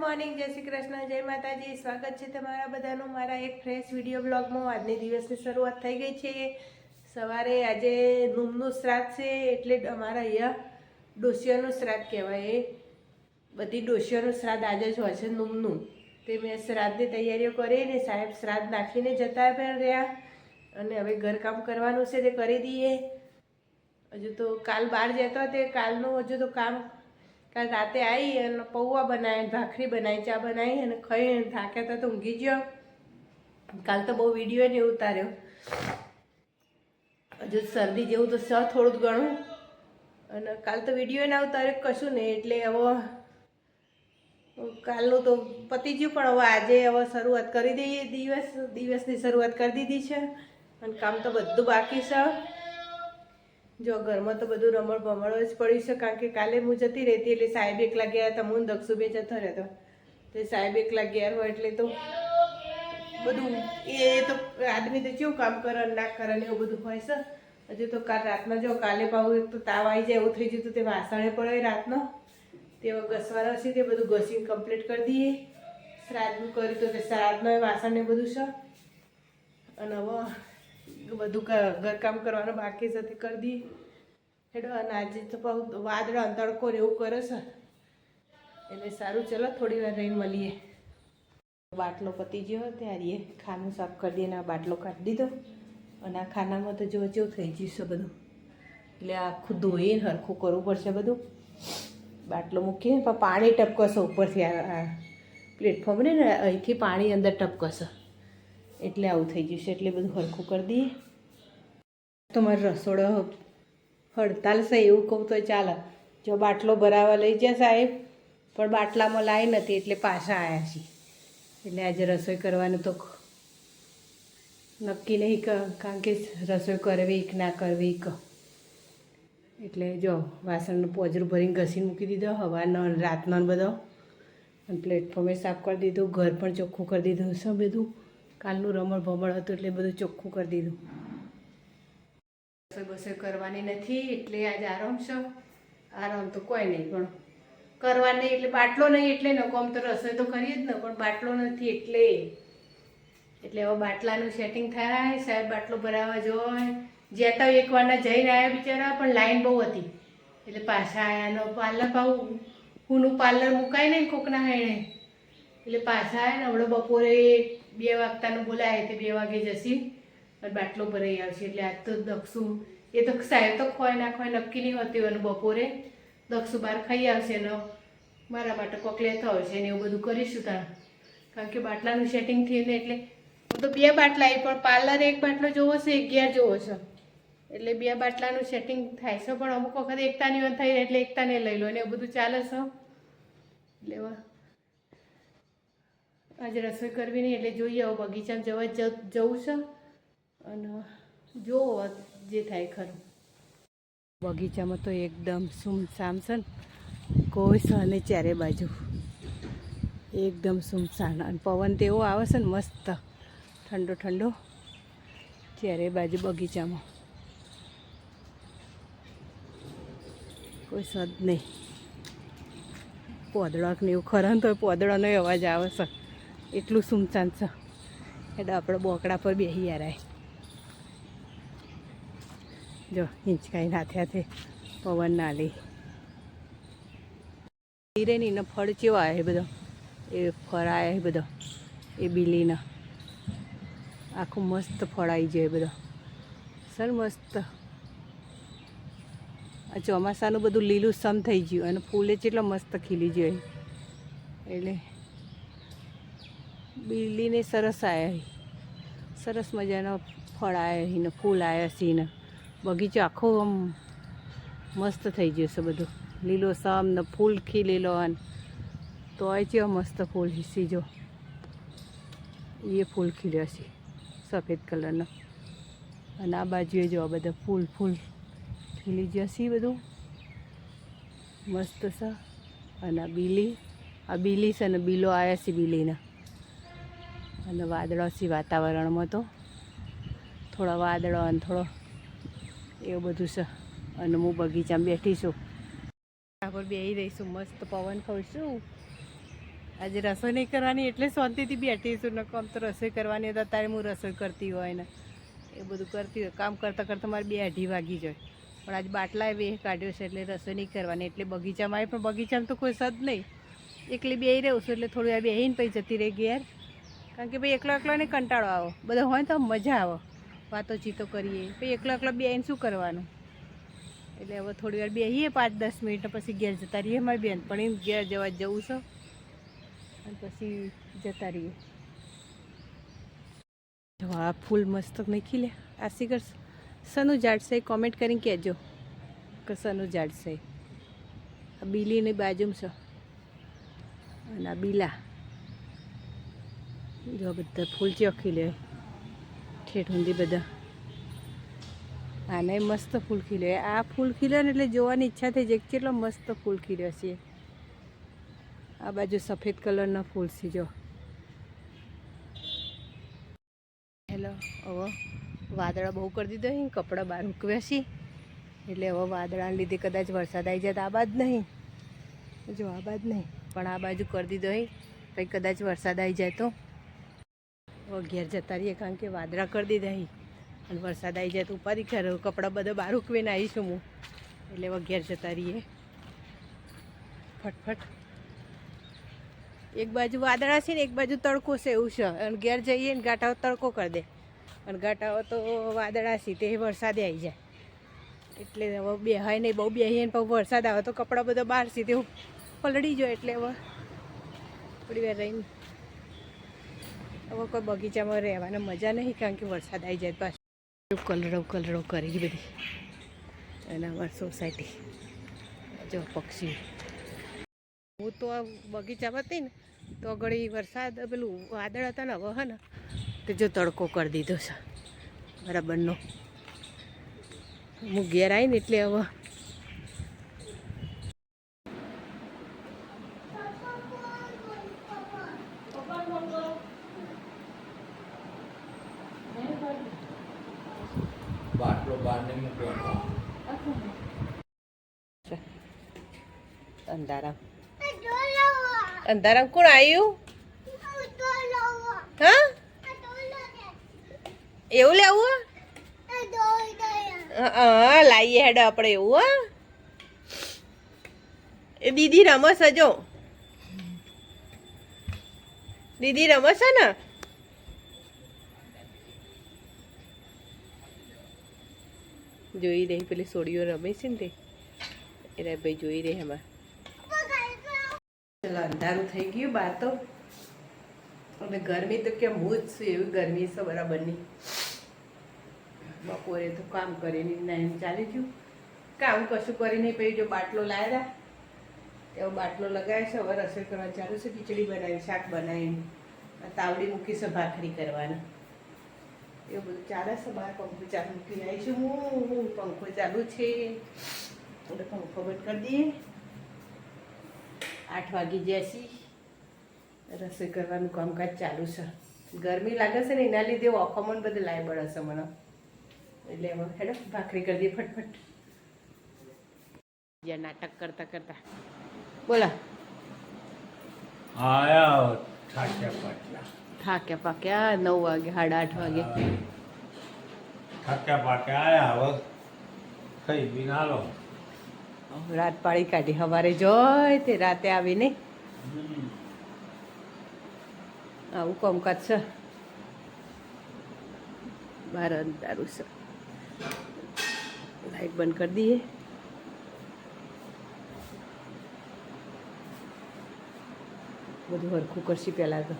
Morning જય શ્રી કૃષ્ણ, જય માતાજી. સ્વાગત છે તમારા બધાનું મારા એક ફ્રેશ વીડિયો બ્લોગમાં આજની દિવસની શરૂઆત થઈ ગઈ છે. સવારે આજે રૂમનું શ્રાદ્ધ છે, એટલે અમારા અહીંયા ડોસિયાનું શ્રાદ્ધ કહેવાય. એ બધી ડોસિયાનું શ્રાદ્ધ આજે જ હોય છે નુમનું. તે મેં શ્રાદ્ધની તૈયારીઓ કરી ને સાહેબ શ્રાદ્ધ નાખીને જતા પણ રહ્યા. અને હવે ઘરકામ કરવાનું છે તે કરી દઈએ. હજુ તો કાલ બહાર જતો તે કાલનું હજુ તો કામ કાલ રાતે આવી અને પૌવા બનાવી ભાખરી બનાવી ચા બનાવી અને ખાઈ થાક્યા તો ઊંઘી ગયો. કાલ તો બહુ વીડિયો ને ઉતાર્યો. હજુ શરદી જેવું તો સ થોડું ઘણું અને કાલ તો વીડિયો ના ઉતાર્યો કશું નહીં, એટલે હવે કાલનું તો પતી ગયું, પણ હવે આજે હવે શરૂઆત કરી દઈએ, દિવસ, દિવસની શરૂઆત કરી દીધી છે. અને કામ તો બધું બાકી છે. જો ઘરમાં તો બધું રમણ ભમણ જ પડ્યું છે, કારણ કે કાલે હું જતી રહેતી એટલે સાહેબ એકલા ગયા હતા, હું દક્ષુબે જતો રહેતો. તો સાહેબ એકલા ગયા હોય એટલે તો બધું, એ તો આદમી તો કેવું કામ કરે ને કરે ને એવું બધું હોય છે. હજુ તો કાલ રાતના જો કાલે પાવું એક તો તાવ આવી જાય, એવું થઈ જતું તો વાસણે પડે રાતનો. તે ઘસવાના છે, તે બધું ઘસીને કમ્પ્લીટ કરી દઈએ. શ્રાદ્ધનું કર્યું તો તે શ્રાદ્ધનો વાસણ ને બધું છે. અને હવે બધું ક- ઘરકામ કરવાનું બાકી સાથે કરી દઈએ હેડો, અને આજે તો વાદળા તડકો ને એવું કરે છે. એટલે સારું, ચલો થોડી વાર રહીને મળીએ. બાટલો પતી ગયો ત્યારે ખાનું સાફ કરી દઈએ આ બાટલો કાઢી દીધો. અને આ ખાનામાં તો જો જેવું થઈ ગયું છે બધું. એટલે આખું ધોઈને હરખું કરવું પડશે બધું. બાટલો મૂકીએ, પણ પાણી ટપકશે ઉપરથી આ પ્લેટફોર્મ ને અહીંથી પાણી અંદર ટપકશે. એટલે આવું થઈ છે. એટલે બધું હરખું કરી દઈએ. મારો રસોડો હડતાલ છે એવું કહું તો ચાલે. જો બાટલો ભરાવા લઈ જાય સાહેબ, પણ બાટલામાં લાવી નથી, એટલે પાછા આવ્યા છીએ. એટલે આજે રસોઈ કરવાનું તો નક્કી નહીં કારણ કે રસોઈ કરવી કે ના કરવી ક. એટલે જો વાસણનું પોજરું ભરીને ઘસીને મૂકી દીધો હવાનો રાતનો બધો. અને પ્લેટફોર્મે સાફ કરી દીધું, ઘર પણ ચોખ્ખું કરી દીધું છે બધું. કાલનું રમણ ભમણ હતું એટલે બધું ચોખ્ખું કરી દીધું. રસોઈ બસોઈ કરવાની નથી એટલે આજ આરામ છે. આરામ તો કોઈ નહીં, પણ કરવા નહીં એટલે બાટલો નહીં એટલે ન કોમ તો રસોઈ તો કરીએ જ ને, પણ બાટલો નથી એટલે. એટલે હવે બાટલાનું સેટિંગ થાય, સાહેબ બાટલો ભરાવા જોય જ્યાં એક એકવારના જઈને આવ્યા બિચારા, પણ લાઈન બહુ હતી. એટલે પાછા આવ્યાનો પાર્લર ભાવ હુંનું પાર્લર મુકાય નહીં કોકના હેણે. એટલે પાછા આવ્યા ને હમણાં બપોરે બે વાગતાનું બોલાય તે બે વાગે જશી અને બાટલો ભરાઈ આવશે. એટલે આજ તો દક્ષું, એ તો સાહેબ તો ખોય ના ખોય નક્કી નહીં હોતી અને બપોરે. દક્ષુ બહાર ખાઈ આવશે ને મારા માટે કોક લેતા છે ને એવું બધું કરીશું ત્યાં કારણ કે બાટલાનું સેટિંગ થઈને એટલે હું તો બે બાટલા આવી પણ પાર્લર એક બાટલો જોવો છે, અગિયાર જોવો છે. એટલે બે બાટલાનું સેટિંગ થાય છે, પણ અમુક વખત એકતાની થઈ એટલે એકતાને લઈ લો ને એવું બધું ચાલે છે. એટલે આજે રસોઈ કરવી નહીં એટલે જોઈએ, હવે બગીચામાં જવા જવું છે. અને જોવો જે થાય ખરું. બગીચામાં તો એકદમ સુમસામ છે ને, કોઈ સહને ચારે બાજુ. એકદમ સુમસાન અને પવન તો એવો આવે છે ને મસ્ત. ઠંડો ઠંડો. ચારે બાજુ બગીચામાં. કોઈ સદ નહીં. પોદળાક ને એવું ખરા તો પોદળાનો અવાજ આવે છે. એટલું સુમસાન છે. એટલે આપણે બોકડા પર બેસી યારાય જો, હિંચકાઈ હાથે હાથે પવન ના લે. હિરેનીનો ફળ ચેવો આવે બધો? એ ફળ આવે બધો, એ બીલીના. આખું મસ્ત ફળ આવી જાય બધો. સર, મસ્ત. આ ચોમાસાનું બધું લીલું સમ થઈ ગયું અને ફૂલે જેટલો મસ્ત ખીલી જાય એટલે બીલીને સરસ આવ્યા સરસ મજાનો ફળ આવ્યા ને ફૂલ આવ્યા છે ને બગીચો આખો આમ મસ્ત થઈ ગયો છે બધું. લીલો સમ ને ફૂલ ખીલેલો અને તોય છે મસ્ત ફૂલ હિસી જો. એ ફૂલ ખીલ્યો છે સફેદ કલરનો. અને આ બાજુએ જો આ બધા ફૂલ ફૂલ ખીલી જશે બધું. મસ્ત છે. અને આ બીલી આ બીલી છે ને બીલો આવ્યા છે બીલીના. અને વાદળો છે વાતાવરણમાં તો થોડા વાદળો અને થોડો એવું બધું છે. અને હું બગીચામાં બેઠી છું. પર બેસી રહીશું મસ્ત પવન ખવશું આજે રસોઈ નહીં કરવાની એટલે શાંતિથી બેઠીશું નકો કામ તો રસોઈ કરવાની હતા ત્યારે હું રસોઈ કરતી હોય ને. એ બધું કરતી હોય, કામ કરતાં કરતાં મારે બે અઢી વાગી જાય. પણ આજે બાટલાએ બે કાઢ્યો છે એટલે રસોઈ નહીં કરવાની, એટલે બગીચામાં આવી, પણ બગીચામાં તો કોઈ સદ નહીં. એકલી બેહી રહું છું એટલે થોડું આ બેહીને પછી જતી રહી ઘેર. કારણ કે ભાઈ એકલો એકલો ને કંટાળો આવો. બધા હોય તો મજા આવે. વાતો ચીતો કરીએ. પછી એકલો એકલો બેન શું કરવાનું? એટલે હવે થોડી વાર બેહીએ, પાંચ દસ મિનિટ પછી ઘેર જતા રહીએ. મારી બેન પણ ઘેર જવા જવું છો. અને પછી જતા રહીએ. આ ફૂલ મસ્ત નહીં લે. આ શિખર સનું છે કોમેન્ટ કરીને કહેજો કે સનું ઝાડ આ બીલીની બાજુમાં છો. અને આ બીલા. જો બધા ફૂલ ચોખી લે. ઠેઠ ઊંધી બધા. આને મસ્ત ફૂલ ખીલે. આ ફૂલ ખીલે ને એટલે જોવાની ઈચ્છા થઈ જાય કેટલો મસ્ત ફૂલ ખીલ્યો છે. આ બાજુ સફેદ કલરના ફૂલ છે, જો. હેલો, હવે વાદળા બહુ કરી દીધો અહીં કપડાં બહાર મૂકવ્યા છે. એટલે હવે વાદળાને લીધે કદાચ વરસાદ આવી જાય તો આ બાદ નહીં. જો આ બાદ નહીં, પણ આ બાજુ કરી દીધો અહીં કંઈ કદાચ વરસાદ આવી જાય તો. ઘેર જતા રહીએ કારણ કે વાદળા કરી દીધા અહીં. અને વરસાદ આવી જાય તો ઉપાધિ કરે કપડાં બધા બહાર ઉકવીને આવીશું હું. એટલે વઘેર જતા રહીએ. ફટફટ. એક બાજુ વાદળા છે ને, એક બાજુ તડકો છે એવું છે. અને ઘેર જઈએ ને ગાટાઓ તડકો કરી દે. અને ગાટાઓ તો વાદળા છે, તે વરસાદે આવી જાય. એટલે હવે બેહાય નહીં, બહુ બેહીએ ને પછી વરસાદ આવે તો કપડાં બધા બહાર તેવું પલળી જાય એટલે હવે થોડી વાર રહીને. હવે કોઈ બગીચામાં રહેવાની મજા નહીં, કારણ કે વરસાદ આવી જાય પાછું કલરવ કલરવ કરી બધી. અને અમારી સોસાયટી. જો પક્ષી હું તો આ બગીચામાં હતી ને, તો ઘડી વરસાદ પેલું વાદળ હતા ને, હવે હે ને, તો જો તડકો કરી દીધો છે. બરાબરનો. હું ઘેર આવીને એટલે હવે બાટલો બહારને મૂકવાનો. અંધારામ અંધારામ કોણ આવ્યું હા? એવું લેવું હા? લાવીએ હેડ આપણે એવું, હા? એ દીદી રમસ જો દીદી રમસ છે ને? જોઈ રહી, પેલી સોડીઓ રમે છે ને તે? એટલે ભાઈ જોઈ રહી એમાં. ચલો, અંધારું થઈ ગયું બહાર તો અને ગરમી તો કેમ હું જ છું, એવી ગરમી છે બરાબરની બપોરે તો કામ કરીને નાઈને ચાલી ગયું. કામ કશું કરી નહીં પછી જો બાટલો લાવ્યા. એવો બાટલો લગાવ્યો છે, હવે રસોઈ કરવા ચાલુ છે, ખીચડી બનાવી શાક બનાવીને. તાવડી મૂકી છે, ભાખરી કરવાના. એવું બધું ચાલે છે બહાર પંખો ચાલુ મૂકી આવી છું. હું પંખો ચાલુ છે. એટલે પંખો બંધ કરી દઈએ. આઠ વાગી જ્યાસી રસોઈ કરવાનું કામકાજ ચાલુ છે. ગરમી લાગે છે ને એના લીધે ઓખમણ બધે લાઈ બળે છે મને. એટલે એમાં હેડો, ભાખરી કરી દઈએ ફટફટ. નાટક કરતા કરતા. બોલા. આયા થાક્યા પાક્યા નવ વાગે સાડા આઠ વાગે. થાક્યા પાક્યા આયા હવે ખાઈ પીને હાલો. રાત પાળી કાઢી સવારે જોય તે રાતે આવીને. આવું કામકાજ છે બહાર અંધારું છે. લાઈટ બંધ કરી દઈએ. બધું હરખું કરશી પહેલાં તો.